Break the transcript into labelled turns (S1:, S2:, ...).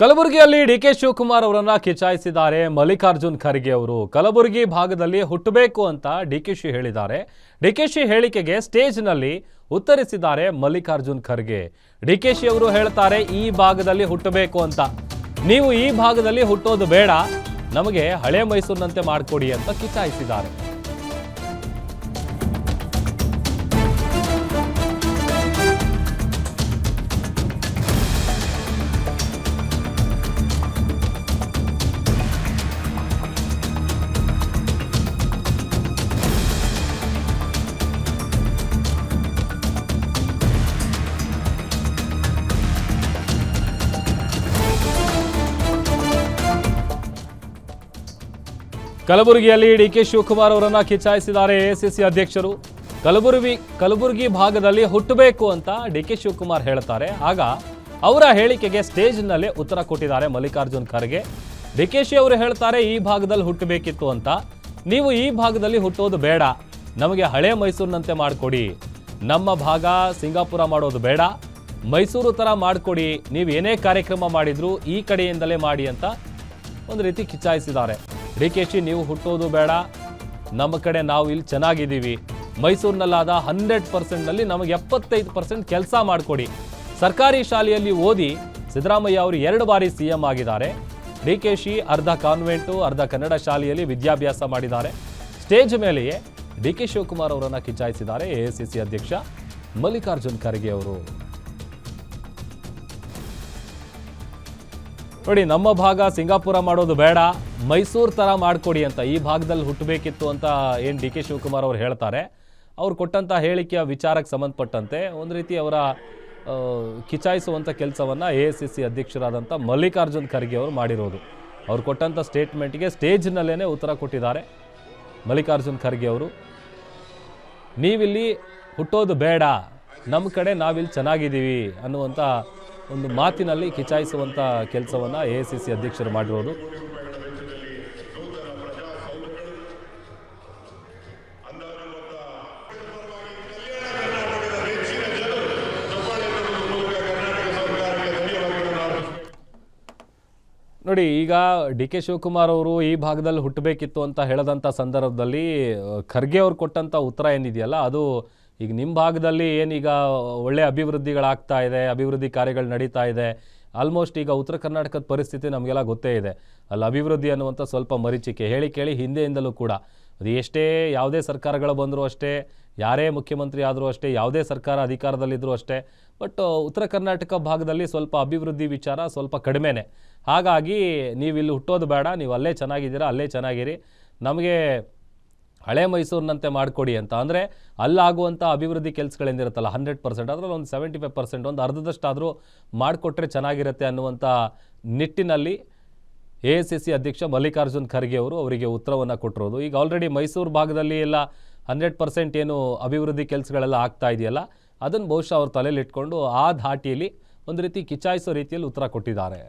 S1: ಕಲಬುರಗಿಯಲ್ಲಿ ಡಿಕೆ ಶಿವಕುಮಾರ್ ಅವರನ್ನ ಕಿಚಾಯಿಸಿದ್ದಾರೆ ಮಲ್ಲಿಕಾರ್ಜುನ್ ಖರ್ಗೆ ಅವರು. ಕಲಬುರಗಿ ಭಾಗದಲ್ಲಿ ಹುಟ್ಟಬೇಕು ಅಂತ ಡಿ ಕೆ ಶಿ ಹೇಳಿದ್ದಾರೆ. ಡಿಕೆಶಿ ಹೇಳಿಕೆಗೆ ಸ್ಟೇಜ್ನಲ್ಲಿ ಉತ್ತರಿಸಿದ್ದಾರೆ ಮಲ್ಲಿಕಾರ್ಜುನ್ ಖರ್ಗೆ. ಡಿ ಕೆ ಶಿ ಅವರು ಹೇಳ್ತಾರೆ, ಈ ಭಾಗದಲ್ಲಿ ಹುಟ್ಟಬೇಕು ಅಂತ. ನೀವು ಈ ಭಾಗದಲ್ಲಿ ಹುಟ್ಟೋದು ಬೇಡ, ನಮಗೆ ಹಳೆ ಮೈಸೂರಿನಂತೆ ಮಾಡಿಕೊಡಿ ಅಂತ ಕಿಚಾಯಿಸಿದ್ದಾರೆ. ಕಲಬುರಗಿಯಲ್ಲಿ ಡಿ ಕೆ ಶಿವಕುಮಾರ್ ಅವರನ್ನ ಕಿಚಾಯಿಸಿದ್ದಾರೆ ಎಸಿಸಿ ಅಧ್ಯಕ್ಷರು. ಕಲಬುರಗಿ ಕಲಬುರಗಿ ಭಾಗದಲ್ಲಿ ಹುಟ್ಟಬೇಕು ಅಂತ ಡಿ ಕೆ ಶಿವಕುಮಾರ್ ಹೇಳ್ತಾರೆ ಆಗ ಅವರ ಹೇಳಿಕೆಗೆ ಸ್ಟೇಜ್ನಲ್ಲೇ ಉತ್ತರ ಕೊಟ್ಟಿದ್ದಾರೆ ಮಲ್ಲಿಕಾರ್ಜುನ್ ಖರ್ಗೆ. ಡಿ ಕೆ ಶಿ ಅವರು ಹೇಳ್ತಾರೆ, ಈ ಭಾಗದಲ್ಲಿ ಹುಟ್ಟಬೇಕಿತ್ತು ಅಂತ. ನೀವು ಈ ಭಾಗದಲ್ಲಿ ಹುಟ್ಟೋದು ಬೇಡ. ನಮಗೆ ಹಳೆ ಮೈಸೂರಿನಂತೆ ಮಾಡಿಕೊಡಿ. ನಮ್ಮ ಭಾಗ ಸಿಂಗಾಪುರ ಮಾಡೋದು ಬೇಡ. ಮೈಸೂರು ಥರ ಮಾಡಿಕೊಡಿ. ನೀವು ಏನೇ ಕಾರ್ಯಕ್ರಮ ಮಾಡಿದ್ರು ಈ ಕಡೆಯಿಂದಲೇ ಮಾಡಿ ಅಂತ ಒಂದು ರೀತಿ ಕಿಚಾಯಿಸಿದ್ದಾರೆ ಡಿ ಕೆ ಶಿ ನೀವು ಹುಟ್ಟೋದು ಬೇಡ. ನಮ್ಮ ಕಡೆ ನಾವು ಇಲ್ಲಿ ಚೆನ್ನಾಗಿದ್ದೀವಿ. ಮೈಸೂರಿನಲ್ಲಾದ ಹಂಡ್ರೆಡ್ ಪರ್ಸೆಂಟ್ನಲ್ಲಿ ನಮಗೆ ಎಪ್ಪತ್ತೈದು ಪರ್ಸೆಂಟ್ ಕೆಲಸ ಮಾಡಿಕೊಡಿ. ಸರ್ಕಾರಿ ಶಾಲೆಯಲ್ಲಿ ಓದಿ ಸಿದ್ದರಾಮಯ್ಯ ಅವರು ಎರಡು ಬಾರಿ ಸಿ ಎಂ ಆಗಿದ್ದಾರೆ. ಡಿ ಕೆ ಶಿ ಅರ್ಧ ಕಾನ್ವೆಂಟು, ಅರ್ಧ ಕನ್ನಡ ಶಾಲೆಯಲ್ಲಿ ವಿದ್ಯಾಭ್ಯಾಸ ಮಾಡಿದ್ದಾರೆ. ಸ್ಟೇಜ್ ಮೇಲೆಯೇ ಡಿ ಕೆ ಶಿವಕುಮಾರ್ ಅವರನ್ನು ಕಿಚಾಯಿಸಿದ್ದಾರೆ ಎ ಅಧ್ಯಕ್ಷ ಮಲ್ಲಿಕಾರ್ಜುನ್ ಖರ್ಗೆ ಅವರು. ನೋಡಿ, ನಮ್ಮ ಭಾಗ ಸಿಂಗಾಪುರ ಮಾಡೋದು ಬೇಡ, ಮೈಸೂರು ಥರ ಮಾಡಿಕೊಡಿ ಅಂತ ಈ ಭಾಗದಲ್ಲಿ ಹುಟ್ಟಬೇಕಿತ್ತು ಅಂತ ಏನು ಡಿ ಕೆ ಶಿವಕುಮಾರ್ ಅವರು ಹೇಳ್ತಾರೆ. ಅವ್ರು ಕೊಟ್ಟಂಥ ಹೇಳಿಕೆಯ ವಿಚಾರಕ್ಕೆ ಸಂಬಂಧಪಟ್ಟಂತೆ ಒಂದು ರೀತಿ ಅವರ ಕಿಚಾಯಿಸುವಂಥ ಕೆಲಸವನ್ನು ಎ ಎಸ್ ಸಿ ಸಿ ಅಧ್ಯಕ್ಷರಾದಂಥ ಮಲ್ಲಿಕಾರ್ಜುನ್ ಖರ್ಗೆ ಅವರು ಮಾಡಿರೋದು. ಅವ್ರು ಕೊಟ್ಟಂಥ ಸ್ಟೇಟ್ಮೆಂಟ್ಗೆ ಸ್ಟೇಜ್ನಲ್ಲೇ ಉತ್ತರ ಕೊಟ್ಟಿದ್ದಾರೆ ಮಲ್ಲಿಕಾರ್ಜುನ್ ಖರ್ಗೆ ಅವರು. ನೀವಿಲ್ಲಿ ಹುಟ್ಟೋದು ಬೇಡ ನಮ್ಮ ಕಡೆ ನಾವಿಲ್ಲಿ ಚೆನ್ನಾಗಿದ್ದೀವಿ ಅನ್ನುವಂಥ ಒಂದು ಮಾತಿನಲ್ಲಿ ಕಿಚಾಯಿಸುವಂಥ ಕೆಲಸವನ್ನು ಎ ಸಿ ಸಿ ಅಧ್ಯಕ್ಷರು ಮಾಡಿರೋದು ನೋಡಿ, ಈಗ ಡಿ ಕೆ ಶಿವಕುಮಾರ್ ಅವರು ಈ ಭಾಗದಲ್ಲಿ ಹುಟ್ಟಬೇಕಿತ್ತು ಅಂತ ಹೇಳದಂಥ ಸಂದರ್ಭದಲ್ಲಿ, ಖರ್ಗೆ ಅವ್ರು ಕೊಟ್ಟಂಥ ಉತ್ತರ ಏನಿದೆಯಲ್ಲ, ಅದು ಈಗ ನಿಮ್ಮ ಭಾಗದಲ್ಲಿ ಏನೀಗ ಒಳ್ಳೆ ಅಭಿವೃದ್ಧಿಗಳಾಗ್ತಾ ಇದೆ, ಅಭಿವೃದ್ಧಿ ಕಾರ್ಯಗಳು ನಡೀತಾ ಇದೆ ಆಲ್ಮೋಸ್ಟ್ ಈಗ ಉತ್ತರ ಕರ್ನಾಟಕದ ಪರಿಸ್ಥಿತಿ ನಮಗೆಲ್ಲ ಗೊತ್ತೇ ಇದೆ. ಅಲ್ಲಿ ಅಭಿವೃದ್ಧಿ ಅನ್ನುವಂಥ ಸ್ವಲ್ಪ ಮರೀಚಿಕೆ. ಹೇಳಿ ಕೇಳಿ ಹಿಂದೆಯಿಂದಲೂ ಕೂಡ. ಅದು ಎಷ್ಟೇ ಯಾವುದೇ ಸರ್ಕಾರಗಳು ಬಂದರೂ ಅಷ್ಟೇ, ಯಾರೇ ಮುಖ್ಯಮಂತ್ರಿ ಆದರೂ ಅಷ್ಟೇ, ಯಾವುದೇ ಸರ್ಕಾರ ಅಧಿಕಾರದಲ್ಲಿದ್ದರೂ ಅಷ್ಟೇ ಬಟ್ ಉತ್ತರ ಕರ್ನಾಟಕ ಭಾಗದಲ್ಲಿ ಸ್ವಲ್ಪ ಅಭಿವೃದ್ಧಿ ವಿಚಾರ ಸ್ವಲ್ಪ ಕಡಿಮೆನೇ. ಹಾಗಾಗಿ ನೀವು ಇಲ್ಲಿ ಹುಟ್ಟೋದು ಬೇಡ, ನೀವು ಅಲ್ಲೇ ಚೆನ್ನಾಗಿದ್ದೀರಾ, ಅಲ್ಲೇ ಚೆನ್ನಾಗಿರಿ. ನಮಗೆ ಹಳೆ ಮೈಸೂರಿನಂತೆ ಮಾಡಿಕೊಡಿ ಅಂತ. ಅಂದರೆ ಅಲ್ಲಾಗುವಂಥ ಅಭಿವೃದ್ಧಿ ಕೆಲಸಗಳೇನಿರುತ್ತಲ್ಲ ಹಂಡ್ರೆಡ್ ಪರ್ಸೆಂಟ್ ಅದರಲ್ಲಿ ಒಂದು ಸೆವೆಂಟಿ ಫೈವ್ ಪರ್ಸೆಂಟ್ ಒಂದು ಅರ್ಧದಷ್ಟಾದರೂ ಮಾಡಿಕೊಟ್ರೆ ಚೆನ್ನಾಗಿರುತ್ತೆ ಅನ್ನುವಂಥ ನಿಟ್ಟಿನಲ್ಲಿ ಎ ಎಸ್ ಸಿ ಸಿ ಅಧ್ಯಕ್ಷ ಮಲ್ಲಿಕಾರ್ಜುನ್ ಖರ್ಗೆ ಅವರು ಅವರಿಗೆ ಉತ್ತರವನ್ನು ಕೊಟ್ಟಿರೋದು. ಈಗ ಆಲ್ರೆಡಿ ಮೈಸೂರು ಭಾಗದಲ್ಲಿ ಎಲ್ಲ ಹಂಡ್ರೆಡ್ ಪರ್ಸೆಂಟ್ ಏನು ಅಭಿವೃದ್ಧಿ ಕೆಲಸಗಳೆಲ್ಲ ಆಗ್ತಾ ಇದೆಯಲ್ಲ, ಅದನ್ನು ಬಹುಶಃ ಅವ್ರ ತಲೆಯಲ್ಲಿ ಇಟ್ಕೊಂಡು ಆ ಧಾಟಿಯಲ್ಲಿ ಒಂದು ರೀತಿ ಕಿಚಾಯಿಸೋ ರೀತಿಯಲ್ಲಿ ಉತ್ತರ ಕೊಟ್ಟಿದ್ದಾರೆ.